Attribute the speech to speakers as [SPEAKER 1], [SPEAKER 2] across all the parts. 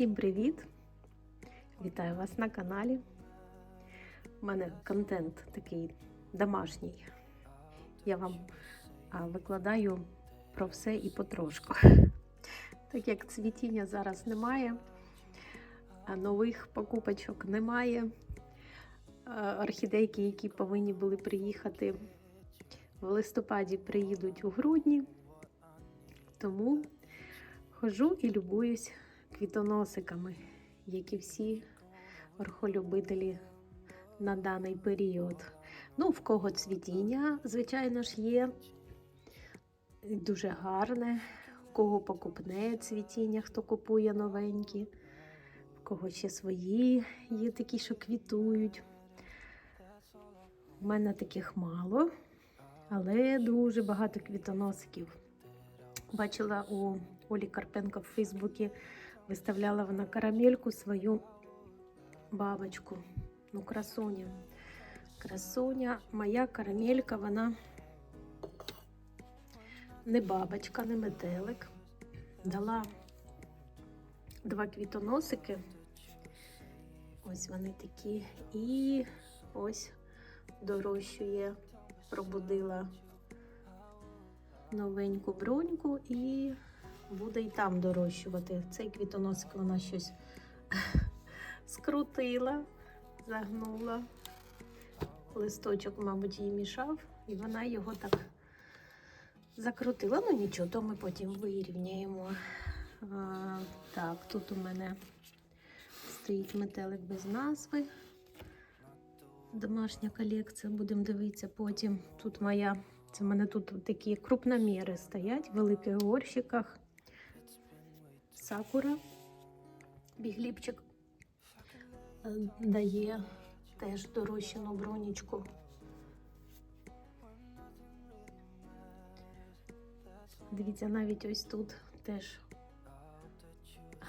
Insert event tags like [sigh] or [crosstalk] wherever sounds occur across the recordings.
[SPEAKER 1] Всім привіт! Вітаю вас на каналі. У мене контент такий домашній. Я вам викладаю про все і потрошку. [laughs] Так як цвітіння зараз немає, нових покупочок немає. Орхідейки, які повинні були приїхати в листопаді, приїдуть у грудні. Тому хожу і любуюсь квітоносиками, як і всі орхолюбителі на даний період. Ну, в кого цвітіння, звичайно ж, є дуже гарне, в кого покупне цвітіння, хто купує новенькі, в кого ще свої є такі, що квітують. У мене таких мало, але дуже багато квітоносиків. Бачила у Олі Карпенко в Фейсбуці виставляла вона карамельку свою бабочку. Ну, красуня. Красуня, моя карамелька, вона не бабочка, не метелик. Дала два квітоносики. Ось вони такі. І ось дорощує, пробудила новеньку бруньку і буде і там дорощувати. Цей квітоносик вона щось [laughs] скрутила, загнула. Листочок, мабуть, їй мішав, і вона його так закрутила. Ну нічого, то ми потім вирівняємо. А, так, тут у мене стоїть метелик без назви. Домашня колекція, будемо дивитися потім. Тут моя, це в мене тут такі крупноміри стоять в великих горщиках. Сакура, бігліпчик е, дає теж дорощену бронічку. Дивіться, навіть ось тут теж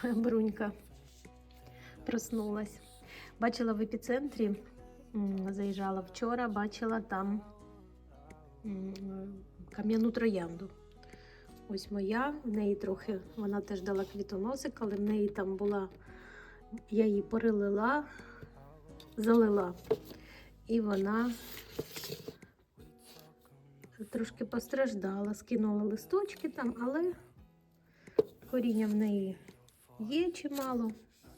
[SPEAKER 1] брунька проснулась. Бачила в епіцентрі, заїжджала вчора, бачила там кам'яну троянду. Ось моя, в неї трохи, вона теж дала квітоносик, але в неї там була, я її перелила, залила. І вона трошки постраждала, скинула листочки там, але коріння в неї є чимало,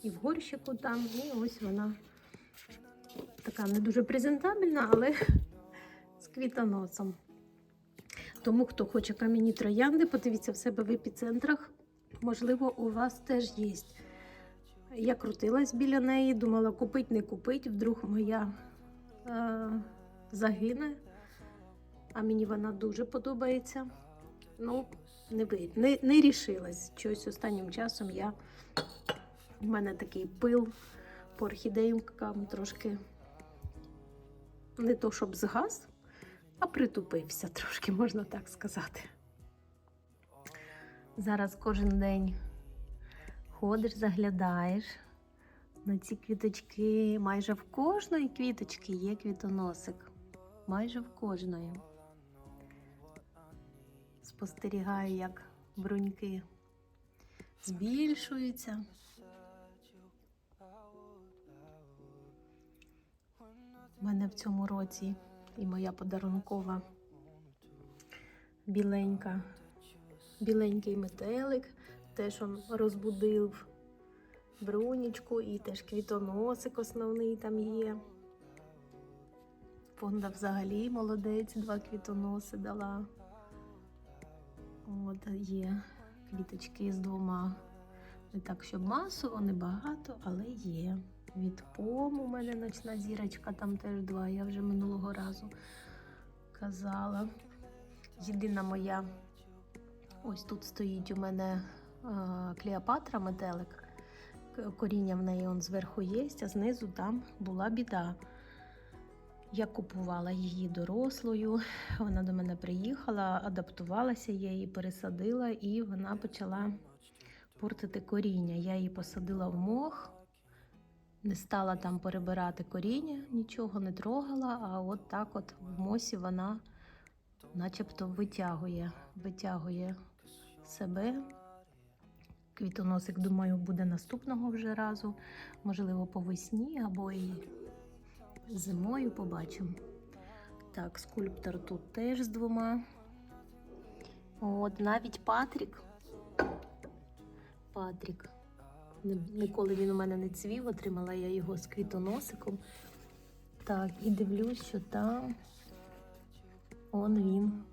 [SPEAKER 1] і в горщику там, і ось вона така не дуже презентабельна, але з квітоносом. Тому, хто хоче кам'яні троянди, подивіться в себе в епіцентрах. Можливо, у вас теж є. Я крутилась біля неї, думала, купить, не купить, вдруг моя е, загине. А мені вона дуже подобається. Ну, не не, не рішилась. Щось останнім часом я. У мене такий пил по орхідейкам трошки не то, щоб згас, а притупився трошки, можна так сказати. Зараз кожен день ходиш, заглядаєш на ці квіточки. Майже в кожної квіточки є квітоносик. Майже в кожної. спостерігаю, як бруньки збільшуються. У мене в цьому році і моя подарункова біленька, біленький метелик, теж он розбудив брунічку і теж квітоносик основний там є. Фонда взагалі молодець, два квітоноси дала. От є квіточки з двома. Не так, щоб масово, не багато, але є. Від пому у мене ночна зірочка, там теж два. Я вже минулого разу казала. Єдина моя, ось тут стоїть у мене Клеопатра метелик. Коріння в неї он зверху є, а знизу там була біда. Я купувала її дорослою, вона до мене приїхала, адаптувалася, я її пересадила і вона почала портити коріння. Я її посадила в мох, не стала там перебирати коріння, нічого не трогала, а от так от в мосі вона начебто витягує, витягує себе. Квітоносик, думаю, буде наступного вже разу, можливо, по весні або і зимою побачимо. Так, скульптор тут теж з двома. От навіть Патрік. Патрік. Ні- Ніколи він у мене не цвів, отримала я його з квітоносиком. Так, і дивлюсь, що там он він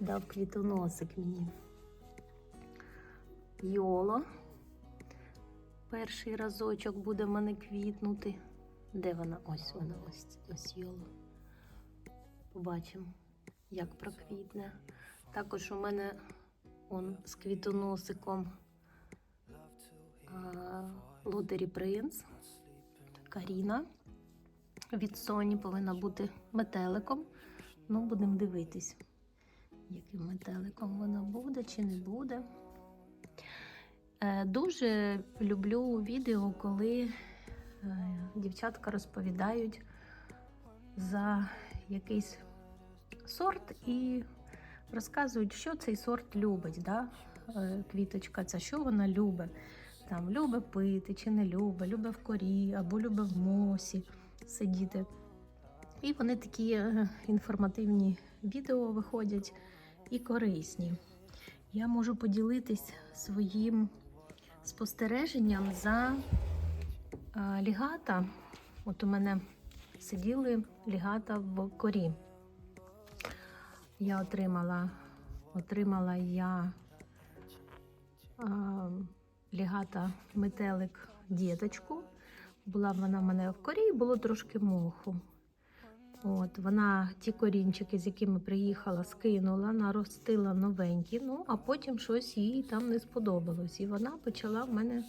[SPEAKER 1] дав квітоносик мені. Йоло. Перший разочок буде в мене квітнути. Де вона? Ось вона, ось, ось Йоло. Побачимо, як проквітне. Також у мене он з квітоносиком а, Лотері Принц. Каріна від Соні повинна бути метеликом. Ну, будемо дивитись, яким метеликом вона буде чи не буде. Е, Дуже люблю відео, коли е, дівчатка розповідають за якийсь сорт і розказують, що цей сорт любить. Да? Е, Квіточка, ця що вона любить. Там любить пити чи не любить, любить в корі або любить в мосі сидіти. І вони такі е, інформативні відео виходять і корисні. Я можу поділитись своїм спостереженням за лігата. От у мене сиділи лігата в корі. Я отримала, отримала я а, лігата метелик діточку. Була вона в мене в корі, було трошки моху. От, вона ті корінчики, з якими приїхала, скинула, наростила новенькі, ну а потім щось їй там не сподобалось. І вона почала в мене,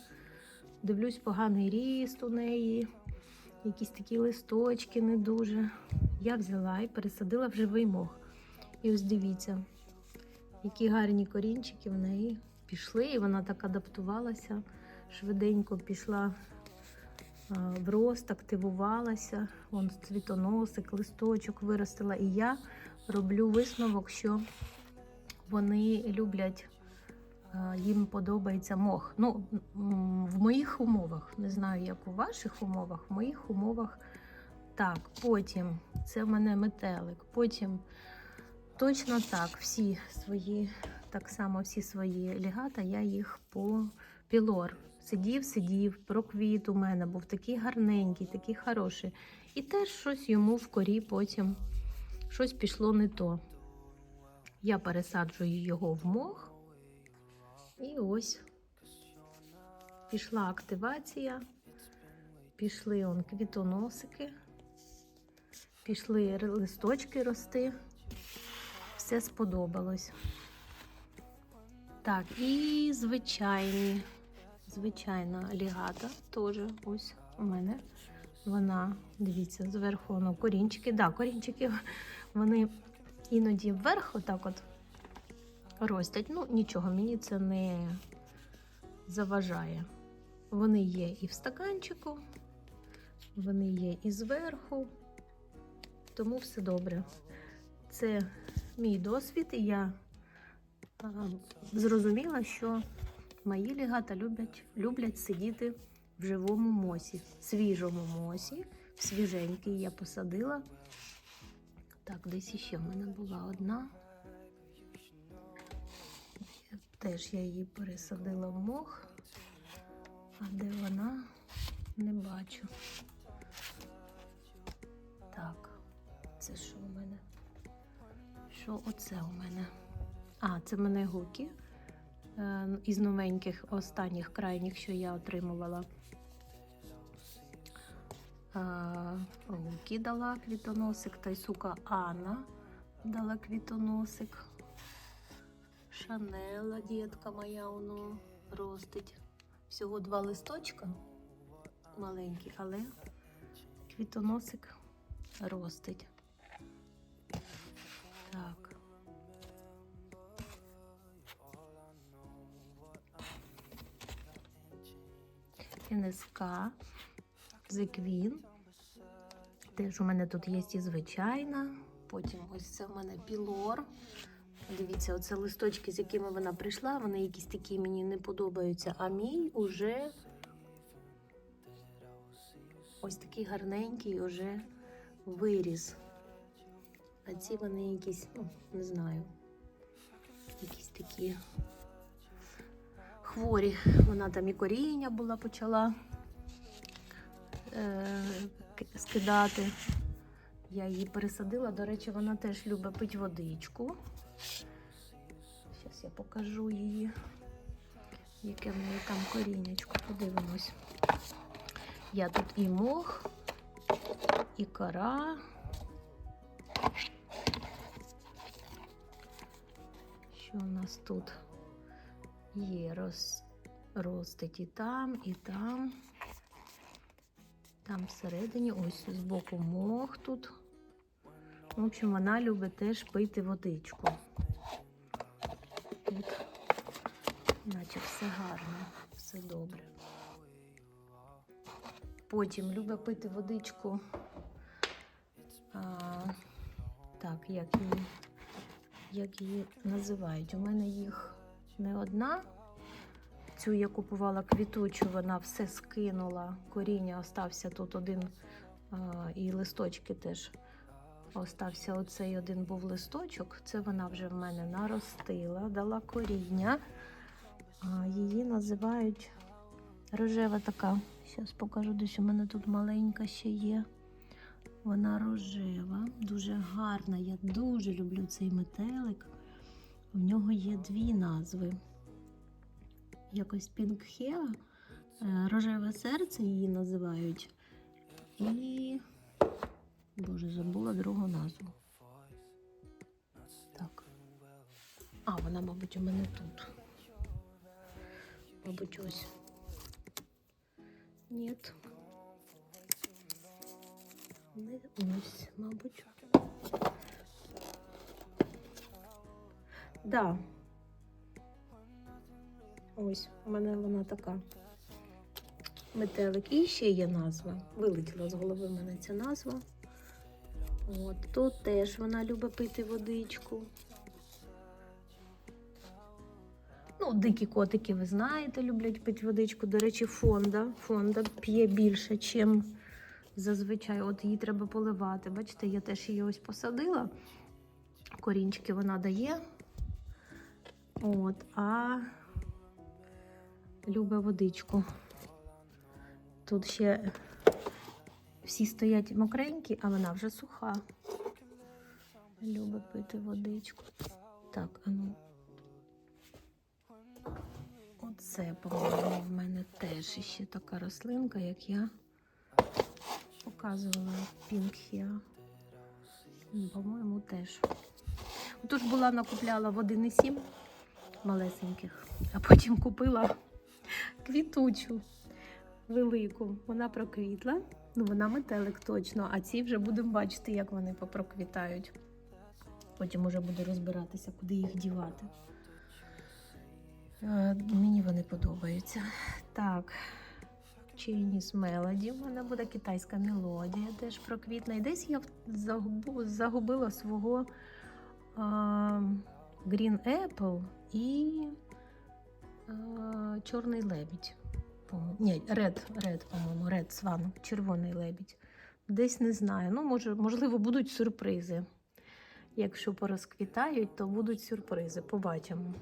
[SPEAKER 1] дивлюсь, поганий ріст у неї, якісь такі листочки не дуже. Я взяла і пересадила в живий мох. І ось дивіться, які гарні корінчики в неї пішли, і вона так адаптувалася, швиденько пішла в рост, активувалася, вон цвітоносик, листочок виростила. І я роблю висновок, що вони люблять, їм подобається мох. Ну, в моїх умовах, не знаю, як у ваших умовах, в моїх умовах так. Потім це в мене метелик. Потім точно так, всі свої, так само всі свої лігата, я їх по пілор. Сидів, сидів, проквіт у мене був такий гарненький, такий хороший. І теж щось йому в корі потім щось пішло не то. Я пересаджую його в мох. І ось пішла активація. Пішли он квітоносики, пішли листочки рости. Все сподобалось. Так, і звичайні, звичайна алігата теж ось у мене. Вона, дивіться, зверху воно корінчики. Да, корінчики вони іноді вверх отак от ростять. Ну, нічого, мені це не заважає. Вони є і в стаканчику, вони є і зверху, тому все добре. Це мій досвід, і я зрозуміла, що мої лігата люблять, люблять сидіти в живому мосі, свіжому мосі, свіженький я посадила. Так, десь іще в мене була одна. Теж я її пересадила в мох, а де вона, не бачу. Так, це що у мене? Що оце у мене? А, це мене гуки. Е, із новеньких останніх крайніх, що я отримувала. Е, Гуки дала квітоносик, та й сука Анна дала квітоносик. Шанела, дітка моя, воно ростить. Всього два листочка маленькі, але квітоносик ростить. Так. НСК, Зеквін. Теж у мене тут є і звичайна. Потім ось це в мене пілор. Дивіться, оце листочки, з якими вона прийшла, вони якісь такі мені не подобаються. А мій уже ось такий гарненький уже виріс. А ці вони якісь, ну, не знаю, якісь такі хворі. Вона там і коріння була почала е, скидати. Я її пересадила. До речі, вона теж любить пити водичку. Зараз я покажу її, яке в неї там корінечко. Подивимось. Я тут і мох, і кора. Що у нас тут є? Роз, ростить і там, і там. Там всередині, ось збоку мох тут. В общем, вона любить теж пити водичку. Тут, наче все гарно, все добре. Потім любить пити водичку. А, так, як її, як її називають? У мене їх не одна. Цю я купувала квітучу, вона все скинула. Коріння остався тут один, і листочки теж остався оцей один був листочок. Це вона вже в мене наростила, дала коріння. Її називають рожева така. Зараз покажу, десь у мене тут маленька ще є. Вона рожева, дуже гарна. Я дуже люблю цей метелик. В нього є дві назви. Якось Пінгхеа, рожеве серце її називають. І. Боже, забула другу назву. Так. А, вона, мабуть, у мене тут. Мабуть, ось. Ні. Не ось, мабуть. Да. Ось, у мене вона така. Метелик. І ще є назва. Вилетіла з голови в мене ця назва. От, тут теж вона любить пити водичку. Ну, дикі котики, ви знаєте, люблять пити водичку. До речі, фонда. Фонда п'є більше, чим зазвичай. От її треба поливати. Бачите, я теж її ось посадила. Корінчики вона дає. От, а любить водичку. Тут ще всі стоять мокренькі, а вона вже суха. Любить пити водичку. Так, а ну. Оце, по-моєму, в мене теж ще така рослинка, як я показувала Пінкхіа. По-моєму, теж. Тут була накупляла в 1,7 малесеньких, а потім купила квітучу велику. Вона проквітла. Ну, вона метелик точно, а ці вже будемо бачити, як вони попроквітають. Потім уже буду розбиратися, куди їх дівати. Е, Мені вони подобаються. Так, Melody. У мене буде китайська мелодія, теж проквітна. І десь я загубила свого а, Green Apple і е, Чорний лебідь. Ні, Red, Red, по-моєму, Red Swan, червоний лебідь. Десь не знаю. Ну, може, можливо, будуть сюрпризи. Якщо порозквітають, то будуть сюрпризи. Побачимо.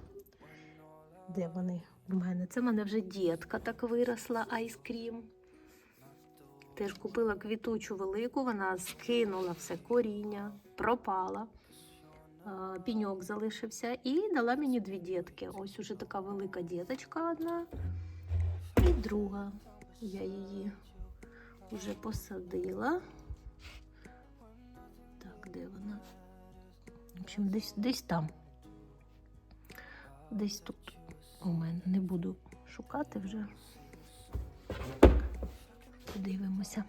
[SPEAKER 1] Де вони в мене? Це в мене вже дітка так виросла, айскрім. Теж купила квітучу велику, вона скинула все коріння, пропала. А, Піньок залишився і дала мені дві дітки. Ось уже така велика діточка одна і друга. Я її вже посадила. Так, де вона? В общем, десь, десь там. Десь тут у мене не буду шукати вже. Подивимося.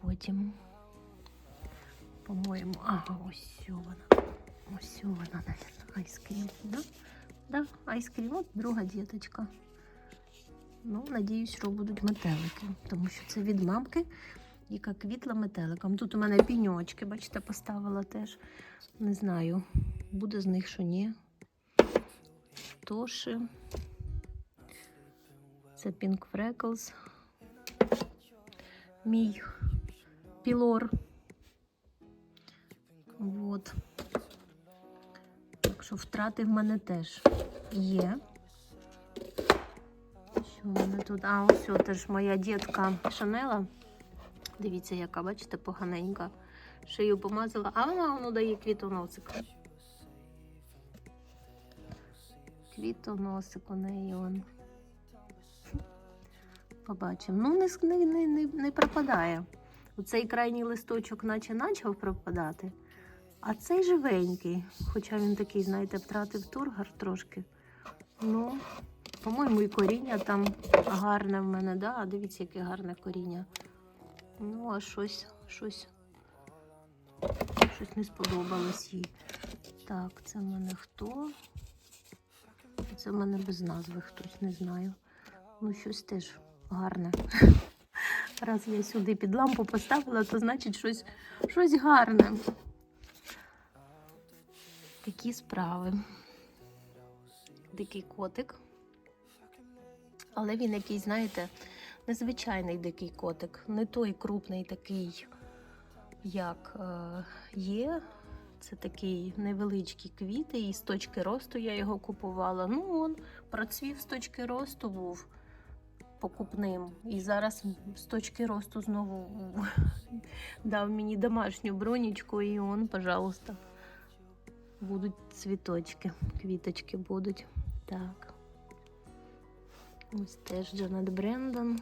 [SPEAKER 1] Потім, по-моєму, ага, ось вона. Ось вона, айскрім. Да? Да, айскрім, от друга діточка. Ну, надіюсь, що будуть метелики, тому що це від мамки, яка квітла метеликом. Тут у мене піньочки, бачите, поставила теж. Не знаю, буде з них що ні. Тож, це Pink Freckles. Мій пілор. Вот. Що втрати в мене теж є. Що в мене тут? А, ось о, теж моя дітка Шанела. Дивіться, яка, бачите, поганенька. Шию помазала, а вона воно дає квітоносик. Квітоносик у неї он. Побачимо. Ну, не, не, не, не пропадає. Оцей крайній листочок наче почав пропадати, а цей живенький. Хоча він такий, знаєте, втратив тургар трошки. Ну, по-моєму, і коріння там гарне в мене, да? А дивіться, яке гарне коріння. Ну, а щось, щось, щось не сподобалось їй. Так, це в мене хто? Це в мене без назви хтось, не знаю. Ну, щось теж гарне. [laughs] Раз я сюди під лампу поставила, то значить щось, щось гарне. Такі справи. Дикий котик. Але він якийсь, знаєте, незвичайний дикий котик. Не той крупний такий, як е, є. Це такий невеличкі квіти, і з точки росту я його купувала. Ну, он процвів з точки росту був покупним. І зараз з точки росту знову [laughs] дав мені домашню бронічку, і он, пожалуйста, будуть цвіточки, квіточки будуть. Так. Ось теж Джанет Брендон.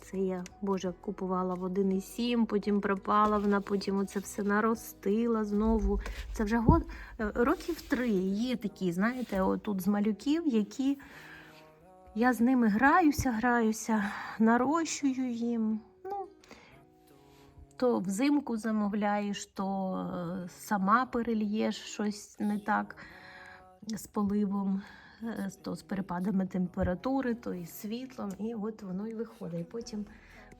[SPEAKER 1] Це я, Боже, купувала в 1,7, потім пропала вона, потім оце все наростила знову. Це вже год, е, років три є такі, знаєте, отут з малюків, які я з ними граюся, граюся, нарощую їм. То взимку замовляєш, то е, сама перельєш щось не так з поливом, е, то з перепадами температури, то із світлом, і от воно і виходить. І потім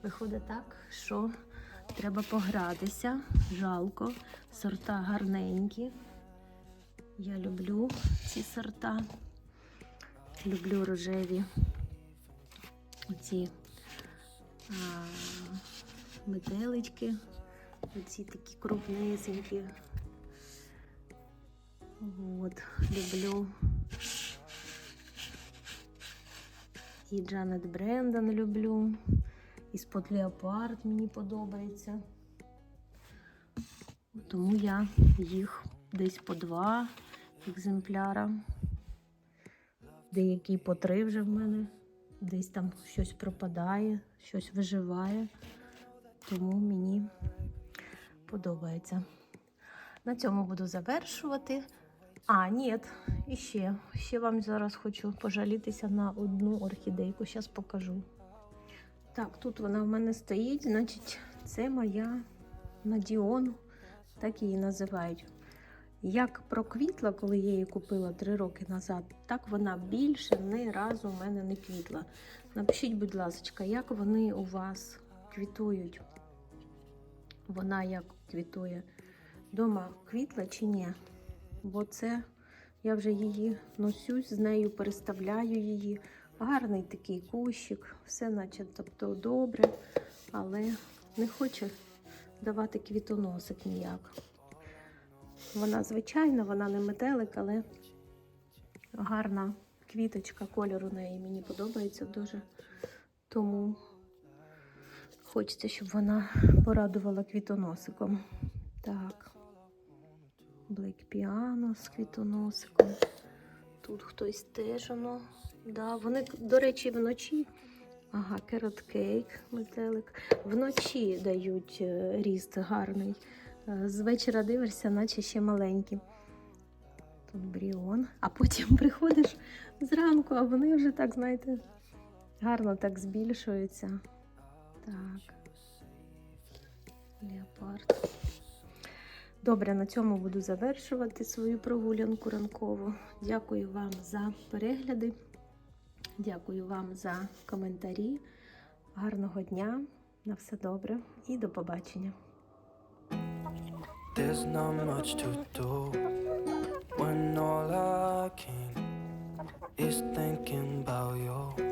[SPEAKER 1] виходить так, що треба погратися. Жалко, сорта гарненькі. Я люблю ці сорта. Люблю рожеві оці метелички, оці такі крупнесенькі. От, люблю. І Джанет Брендон люблю. І Спот Леопард мені подобається. Тому я їх десь по два екземпляра. Деякі по три вже в мене. Десь там щось пропадає, щось виживає. Тому мені подобається. На цьому буду завершувати. А, ні, і ще. Ще вам зараз хочу пожалітися на одну орхідейку. Зараз покажу. Так, тут вона в мене стоїть, значить, це моя Надіон, так її називають. Як проквітла, коли я її купила три роки назад, так вона більше ні разу в мене не квітла. Напишіть, будь ласка, як вони у вас квітують? Вона як квітує? Дома квітла чи ні? Бо це Я вже її носюсь з нею, переставляю її. Гарний такий кущик, все наче тобто добре, але не хоче давати квітоносик ніяк. Вона звичайна, вона не метелик, але гарна квіточка, кольор у неї мені подобається дуже. Тому хочеться, щоб вона порадувала квітоносиком. Так. Блек піано з квітоносиком. Тут хтось теж воно. Да, вони, до речі, вночі. Ага, керот кейк, метелик. Вночі дають е, ріст гарний. Е, З вечора дивишся, наче ще маленькі. Тут бріон. А потім [laughs] приходиш зранку, а вони вже так, знаєте, гарно так збільшуються. Так. Леопард. Добре, на цьому буду завершувати свою прогулянку ранкову. Дякую вам за перегляди. Дякую вам за коментарі. Гарного дня. На все добре і до побачення.
[SPEAKER 2] There's not much to do when all I can is thinking about you.